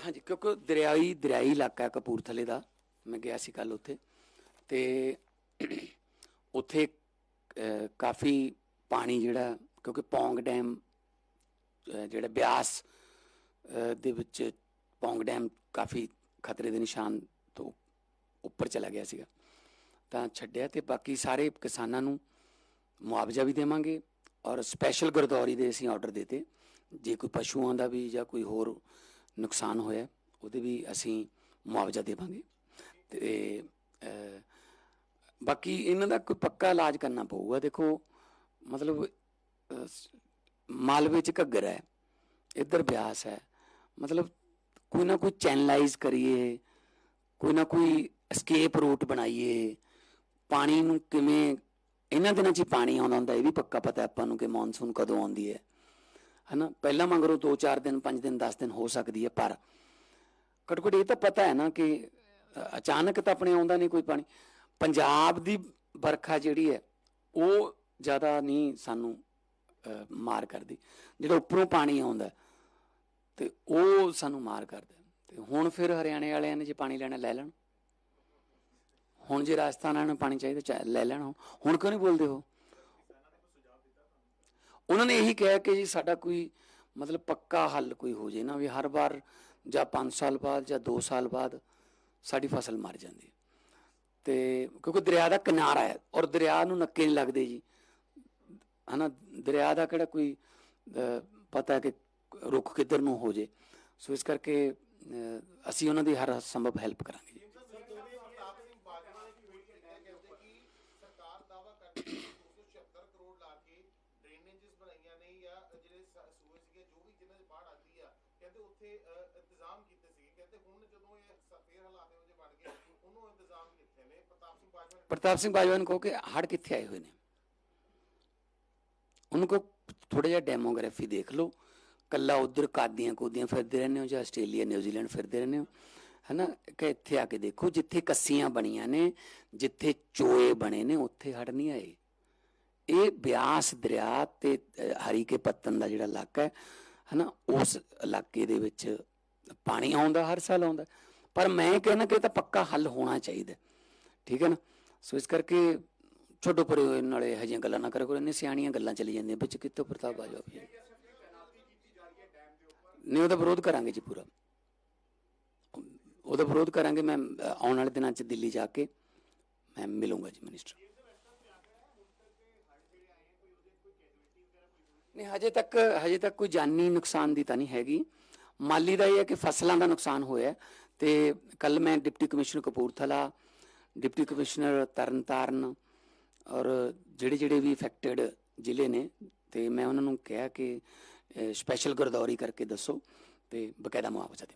ਹਾਂਜੀ, ਕਿਉਂਕਿ ਦਰਿਆਈ ਦਰਿਆਈ ਇਲਾਕਾ ਹੈ ਕਪੂਰਥਲੇ ਦਾ, ਮੈਂ ਗਿਆ ਸੀ ਕੱਲ ਉੱਥੇ। ਤੇ ਉੱਥੇ ਕਾਫੀ ਪਾਣੀ ਜਿਹੜਾ, ਕਿਉਂਕਿ ਪੌਂਗ ਡੈਮ ਜਿਹੜਾ ਬਿਆਸ ਦੇ ਵਿੱਚ ਪੌਂਗ ਡੈਮ ਕਾਫੀ ਖਤਰੇ ਦੇ ਨਿਸ਼ਾਨ ਤੋਂ ਉੱਪਰ ਚਲਾ ਗਿਆ ਸੀਗਾ। ਤਾਂ ਛੱਡਿਆ ਤੇ ਬਾਕੀ ਸਾਰੇ ਕਿਸਾਨਾਂ ਨੂੰ ਮੁਆਵਜ਼ਾ ਵੀ ਦੇਵਾਂਗੇ ਔਰ ਸਪੈਸ਼ਲ ਗਰਦੌਰੀ ਦੇ ਅਸੀਂ ਆਰਡਰ ਦਿੱਤੇ। ਜੇ ਕੋਈ ਪਸ਼ੂਆਂ ਦਾ ਵੀ ਜਾਂ ਕੋਈ ਹੋਰ ਨੁਕਸਾਨ ਹੋਇਆ, ਉਹਦੇ ਵੀ ਅਸੀਂ ਮੁਆਵਜ਼ਾ ਦੇਵਾਂਗੇ। ਤੇ ਬਾਕੀ ਇਹਨਾਂ ਦਾ ਕੋਈ ਪੱਕਾ ਇਲਾਜ ਕਰਨਾ ਪਊਗਾ। ਦੇਖੋ, ਮਤਲਬ ਮਾਲਵੇ ਚ ਘੱਗਰ ਹੈ, ਇੱਧਰ ਬਿਆਸ ਹੈ, ਮਤਲਬ ਕੋਈ ਨਾ ਕੋਈ ਚੈਨਲਾਈਜ਼ ਕਰੀਏ, ਕੋਈ ਨਾ ਕੋਈ ਐਸਕੇਪ ਰੂਟ ਬਣਾਈਏ, ਪਾਣੀ ਨੂੰ ਕਿਵੇਂ, ਇਹਨਾਂ ਦਿਨਾਂ 'ਚ ਪਾਣੀ ਆਉਂਦਾ ਹੁੰਦਾ, ਇਹ ਵੀ ਪੱਕਾ ਪਤਾ ਆਪਾਂ ਨੂੰ ਕਿ ਮੌਨਸੂਨ ਕਦੋਂ ਆਉਂਦੀ ਹੈ। ਹਨਾ? ਪਹਿਲਾਂ ਮੰਗਰੋ 2-4 ਦਿਨ 5 ਦਿਨ 10 ਦਿਨ ਹੋ ਸਕਦੀ ਹੈ ਪਰ ਘੱਟੋ ਘੱਟ ਇਹ ਤਾਂ ਪਤਾ ਹੈ ਨਾ ਕਿ ਅਚਾਨਕ ਤਾਂ ਆਪਣੇ ਆਉਂਦਾ ਨਹੀਂ ਕੋਈ ਪਾਣੀ। ਪੰਜਾਬ ਦੀ ਵਰਖਾ ਜਿਹੜੀ ਹੈ ਉਹ ਜ਼ਿਆਦਾ ਨਹੀਂ ਸਾਨੂੰ ਮਾਰ ਕਰਦੀ। ਜਿਹੜਾ ਉੱਪਰੋਂ ਪਾਣੀ ਆਉਂਦਾ ਹੈ, ਤੇ ਉਹ ਸਾਨੂੰ ਮਾਰ ਕਰਦਾ ਹੈ। ਤੇ ਹੁਣ ਫਿਰ ਹਰਿਆਣੇ ਵਾਲਿਆਂ ਨੇ ਜੇ ਪਾਣੀ ਲੈਣਾ ਲੈ ਲੈਣ। ਹੁਣ ਜੇ ਰਾਜਸਥਾਨ ਵਾਲਿਆਂ ਨੂੰ ਪਾਣੀ ਚਾਹੀਦਾ ਚਾ- ਲੈ ਲੈਣ ਹੁਣ। ਹੁਣ ਕਿਉਂ ਨਹੀਂ ਬੋਲਦੇ ਹੋ ਉਹਨਾਂ ਨੇ ਇਹੀ ਕਿਹਾ ਕਿ ਜੀ ਸਾਡਾ ਕੋਈ ਮਤਲਬ ਪੱਕਾ ਹੱਲ ਕੋਈ ਹੋ ਜੇ ਨਾ ਵੀ ਹਰ ਵਾਰ ਜਾਂ 5 ਸਾਲ ਬਾਅਦ ਜਾਂ 2 ਸਾਲ ਬਾਅਦ ਸਾਡੀ ਫਸਲ ਮਰ ਜਾਂਦੀ ਹੈ। ਤੇ ਕਿਉਂਕਿ ਦਰਿਆ ਦਾ ਕਿਨਾਰਾ ਹੈ ਔਰ ਦਰਿਆ ਨੂੰ ਨੱਕੇ ਨਹੀਂ ਲੱਗਦੇ ਜੀ। ਹਨਾ, ਦਰਿਆ ਦਾ ਕਿਹੜਾ ਕੋਈ ਪਤਾ ਹੈ ਕਿ ਰੁੱਖ ਕਿੱਧਰ ਨੂੰ ਹੋ ਜੇ ਸੋ ਇਸ ਕਰਕੇ ਅਸੀਂ ਉਹਨਾਂ ਦੀ ਹਰ ਸੰਭਵ ਹੈਲਪ ਕਰਾਂਗੇ ਜੀ ਪ੍ਰਤਾਪ ਸਿੰਘ ਬਾਜਵਾ ਨੇ ਟਵੀਟ ਕੀਤਾ ਕਹਿੰਦੇ ਕਿ ਸਰਕਾਰ ਦਾਵਾ ਕਰਦੀ ਹੈ ਕਿ 276 ਕਰੋੜ ਲਾ ਕੇ ਡਰੇਨੇजेस ਬਣਾਈਆਂ ਨੇ ਜਾਂ ਜਿਹੜੇ ਸ- ਸੂਏ ਸੀਗੇ ਜੋ ਵੀ ਜਿਨ੍ਹਾਂ 'ਚ ਬਾੜ ਆਉਂਦੀ ਆ ਕਹਿੰਦੇ ਉੱਥੇ ਅ, ਇੰਤਜ਼ਾਮ ਕੀਤੇ ਸੀਗੇ ਕਹਿੰਦੇ ਹੁਣ ਜਦੋਂ ਇਹ ਸ- ਫੇਰ ਹਾਲਾਤ ਇਹੋ ਜਿਹੇ ਬਣ ਗਏ ਉਹਨੂੰ ਇੰਤਜ਼ਾਮ ਕਿੱਥੇ ਨੇ ਪ੍ਰਤਾਪ ਸਿੰਘ ਬਾਜਵਾ ਨੇ ਪ੍ਰਤਾਪ ਸਿੰਘ ਬਾਜਵਾ ਨੂੰ ਕਹੋ ਕਿ ਹੜ ਕਿੱਥੇ ਆਏ ਹੋਏ ਨੇ? ਉਹਨੂੰ ਕੋ ਥੋੜਾ ਜਿਹਾ ਡੈਮੋਗ੍ਰਾਫੀ ਦੇਖ ਲਓ। ਕੱਲਾ ਉਧਰ ਕਾਦੀਆਂ ਕੋਦੀਆਂ ਫਿਰਦੇ ਰਹਿੰਦੇ ਹੋ ਜਾਂ ਆਸਟ੍ਰੇਲੀਆ, ਨਿਊਜ਼ੀਲੈਂਡ ਫਿਰਦੇ ਰਹਿੰਦੇ ਹੋ, ਹਨਾ? ਕਿ ਇੱਥੇ ਆ ਕੇ ਦੇਖੋ, ਜਿੱਥੇ ਕੱਸੀਆਂ ਬਣੀਆਂ ਨੇ, ਜਿੱਥੇ ਚੋਏ ਬਣੇ ਨੇ, ਉੱਥੇ ਹੜ ਨਹੀਂ ਆਏ। ਇਹ ਬਿਆਸ ਦਰਿਆ ਤੇ ਹਰੀ ਕੇ ਪੱਤਨ ਦਾ ਜਿਹੜਾ ਇਲਾਕਾ ਹੈ, ਹਨਾ? ਉਸ ਇਲਾਕੇ ਦੇ ਵਿੱਚ ਪਾਣੀ ਆਉਂਦਾ, ਹਰ ਸਾਲ ਆਉਂਦਾ। ਪਰ ਮੈਂ ਕਹਿੰਦਾ ਕਿ ਇਹ ਤਾਂ ਪੱਕਾ ਹੱਲ ਹੋਣਾ ਚਾਹੀਦਾ ਠੀਕ ਹੈ ਨਾ? ਸੋ ਇਸ ਕਰਕੇ ਛੋਟੋ ਪਰੇ ਹੋਏ ਨਾਲੇ ਹਜੀਆਂ ਗੱਲਾਂ ਨਾ ਕਰੋ ਇੰਨੇ ਸਿਆਣੀਆਂ ਗੱਲਾਂ ਚਲੀ ਜਾਂਦੀਆਂ, ਵਿੱਚ ਕਿੱਥੋਂ ਪ੍ਰਤਾਪ ਆ ਜਾਓ ਨਹੀਂ, ਉਹਦਾ ਵਿਰੋਧ ਕਰਾਂਗੇ ਜੀ ਪੂਰਾ। ਉਹਦਾ ਵਿਰੋਧ ਕਰਾਂਗੇ, ਮੈਂ ਆਉਣ ਵਾਲੇ ਦਿਨਾਂ 'ਚ ਦਿੱਲੀ ਜਾ ਕੇ ਮੈਂ ਮਿਲੂੰਗਾ ਜੀ ਮਿਨਿਸਟਰ ਨਹੀਂ, ਹਜੇ ਤੱਕ ਹਜੇ ਤੱਕ ਕੋਈ ਜਾਨੀ ਨੁਕਸਾਨ ਦੀ ਤਾਂ ਨਹੀਂ ਹੈਗੀ। ਮਾਲੀ ਦਾ ਇਹ ਹੈ ਕਿ ਫਸਲਾਂ ਦਾ ਨੁਕਸਾਨ ਹੋਇਆ ਤੇ ਕੱਲ ਮੈਂ deputy commissioner Kapurthala deputy commissioner Tarn Taran ਔਰ ਜਿਹੜੇ ਜਿਹੜੇ ਵੀ ਇਫੈਕਟਡ ਜ਼ਿਲ੍ਹੇ ਨੇ, ਤੇ ਮੈਂ ਉਹਨਾਂ ਨੂੰ ਕਿਹਾ ਕਿ ਸਪੈਸ਼ਲ ਗਰਦੌਰੀ ਕਰਕੇ ਦੱਸੋ ਤੇ ਬਕਾਇਦਾ ਮੁਆਵਜ਼ਾ ਦੇ